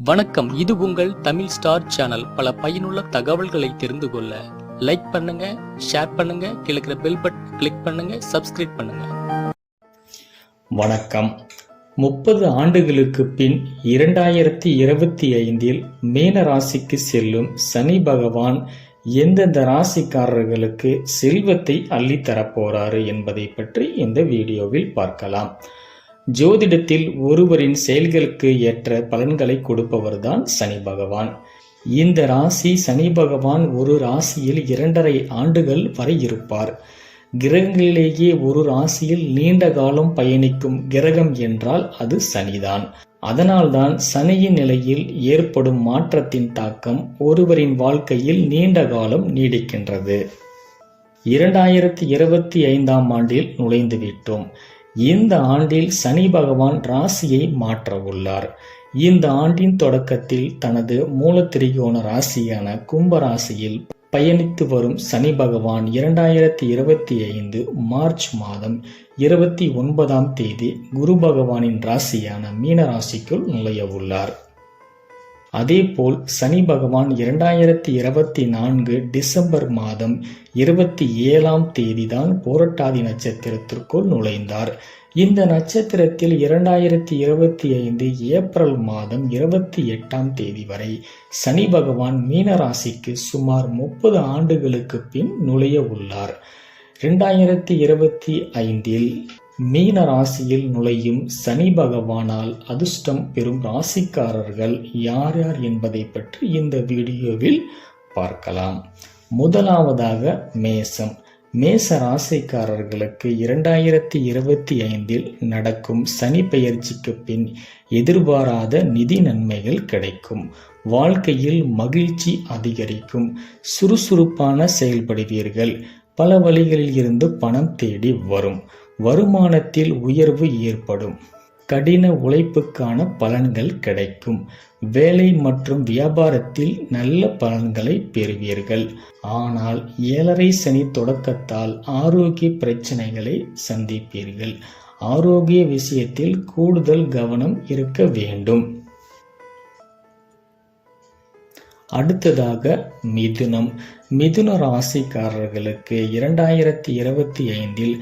வணக்கம். இது உங்கள் தமிழ் ஸ்டார் சேனல். பல பயனுள்ள தகவல்களை தெரிந்து கொள்ள லைக் பண்ணுங்க ஷேர் பண்ணுங்க கிழக்கிற பெல் பட்டன் கிளிக் பண்ணுங்க சப்ஸ்கிரைப் பண்ணுங்க. வணக்கம். முப்பது ஆண்டுகளுக்கு பின் இரண்டாயிரத்தி இருபத்தி ஐந்தில் மீன ராசிக்கு செல்லும் சனி பகவான் எந்தெந்த ராசிக்காரர்களுக்கு செல்வத்தை அள்ளித்தரப் போறாரு என்பதை பற்றி இந்த வீடியோவில் பார்க்கலாம். ஜோதிடத்தில் ஒருவரின் செயல்களுக்கு ஏற்ற பலன்களை கொடுப்பவர்தான் சனி பகவான். இந்த ராசி சனி பகவான் ஒரு ராசியில் இரண்டரை ஆண்டுகள் வரை இருப்பார். கிரகங்களிலேயே ஒரு ராசியில் நீண்ட காலம் பயணிக்கும் கிரகம் என்றால் அது சனிதான். அதனால்தான் சனியின் நிலையில் ஏற்படும் மாற்றத்தின் தாக்கம் ஒருவரின் வாழ்க்கையில் நீண்ட காலம் நீடிக்கின்றது. இரண்டாயிரத்தி இருபத்தி ஐந்தாம் ஆண்டில் நுழைந்து விட்டோம் இந்த ஆண்டில் சனி பகவான் ராசியை மாற்ற உள்ளார் இந்த ஆண்டின் தொடக்கத்தில் தனது மூலத்திரிகோண ராசியான கும்ப ராசியில் பயணித்து வரும் சனி பகவான் இரண்டாயிரத்தி இருபத்தி ஐந்து மார்ச் மாதம் இருபத்தி ஒன்பதாம் தேதி குரு பகவானின் ராசியான மீன ராசிக்குள் நுழைய உள்ளார் அதேபோல் சனி பகவான் இரண்டாயிரத்தி இருபத்தி நான்கு டிசம்பர் மாதம் இருபத்தி ஏழாம் தேதிதான் போரட்டாதி நட்சத்திரத்திற்குள் நுழைந்தார். இந்த நட்சத்திரத்தில் இரண்டாயிரத்தி இருபத்தி ஐந்து ஏப்ரல் மாதம் இருபத்தி எட்டாம் தேதி வரை சனி பகவான் மீனராசிக்கு சுமார் முப்பது ஆண்டுகளுக்கு பின் நுழைய உள்ளார். இரண்டாயிரத்தி இருபத்தி ஐந்தில் மீன ராசியில் நுழையும் சனி பகவானால் அதிர்ஷ்டம் பெறும் ராசிக்காரர்கள் யார் யார் என்பதை பற்றி இந்த வீடியோவில் பார்க்கலாம். முதலாவதாக மேசம். மேச ராசிக்காரர்களுக்கு இரண்டாயிரத்தி இருபத்தி ஐந்தில் நடக்கும் சனி பெயர்ச்சிக்கு பின் எதிர்பாராத நிதி நன்மைகள் கிடைக்கும். வாழ்க்கையில் மகிழ்ச்சி அதிகரிக்கும். சுறுசுறுப்பான செயல்படுவீர்கள். பல வழிகளில் இருந்து பணம் தேடி வரும். வருமானத்தில் உயர்வு ஏற்படும். கடின உழைப்புக்கான பலன்கள் கிடைக்கும். வேலை மற்றும் வியாபாரத்தில் நல்ல பலன்களை பெறுவீர்கள். ஆனால் ஏழரை சனி தொடக்கத்தால் ஆரோக்கிய பிரச்சனைகளை சந்திப்பீர்கள். ஆரோக்கிய விஷயத்தில் கூடுதல் கவனம் இருக்க வேண்டும். அடுத்ததாக மிதுனம். மிதுன ராசிக்காரர்களுக்கு இரண்டாயிரத்தி இருபத்தி ஐந்தில்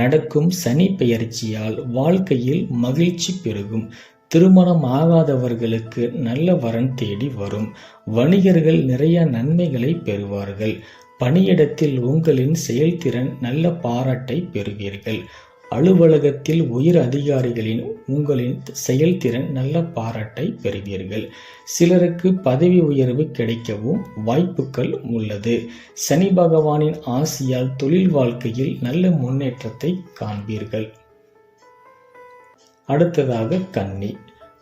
நடக்கும் சனி பெயர்ச்சியால் வாழ்க்கையில் மகிழ்ச்சி பெருகும். திருமணம் ஆகாதவர்களுக்கு நல்ல வரன் தேடி வரும். வணிகர்கள் நிறைய நன்மைகளை பெறுவார்கள். பணியிடத்தில் உங்களின் செயல்திறன் நல்ல பாராட்டை பெறுவீர்கள். அலுவலகத்தில் உயர் அதிகாரிகளின் உங்களின் செயல்திறன் நல்ல பாராட்டை பெறுவீர்கள். சிலருக்கு பதவி உயர்வு கிடைக்கவும் வாய்ப்புகள் உள்ளது. சனி பகவானின் ஆசியால் தொழில் வாழ்க்கையில் நல்ல முன்னேற்றத்தை காண்பீர்கள். அடுத்ததாக கன்னி.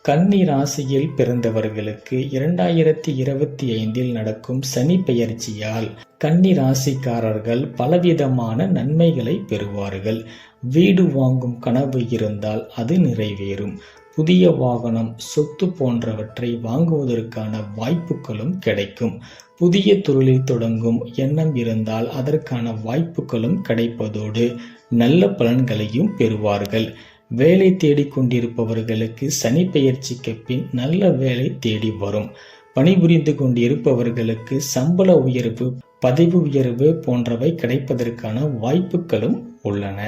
கன்னி ராசியில் பிறந்தவர்களுக்கு இரண்டாயிரத்தி இருபத்தி ஐந்தில் நடக்கும் சனி பெயர்ச்சியால் கன்னி ராசிக்காரர்கள் பலவிதமான நன்மைகளை பெறுவார்கள். வீடு வாங்கும் கனவு இருந்தால் அது நிறைவேறும். புதிய வாகனம் சொத்து போன்றவற்றை வாங்குவதற்கான வாய்ப்புகளும் கிடைக்கும். புதிய தொழிலில் தொடங்கும் எண்ணம் இருந்தால் அதற்கான வாய்ப்புகளும் கிடைப்பதோடு நல்ல பலன்களையும் பெறுவார்கள். வேலை தேடிக்கொண்டிருப்பவர்களுக்கு சனி பெயர்ச்சிக்கு பின் நல்ல வேலை தேடி வரும். பணிபுரிந்து கொண்டிருப்பவர்களுக்கு சம்பள உயர்வு பதவி உயர்வு போன்றவை கிடைப்பதற்கான வாய்ப்புகளும் உள்ளன.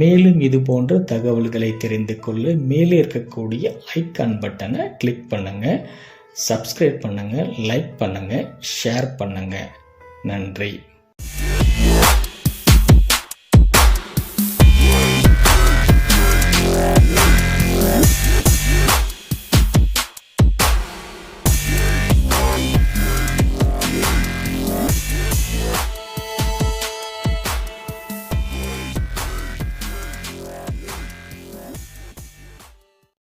மேலும் இது போன்ற தகவல்களை தெரிந்து கொள்ள மேலே இருக்கக்கூடிய ஐக்கான் பட்டனை கிளிக் பண்ணுங்க. சப்ஸ்கிரைப் பண்ணுங்க லைக் பண்ணுங்க ஷேர் பண்ணுங்க. நன்றி.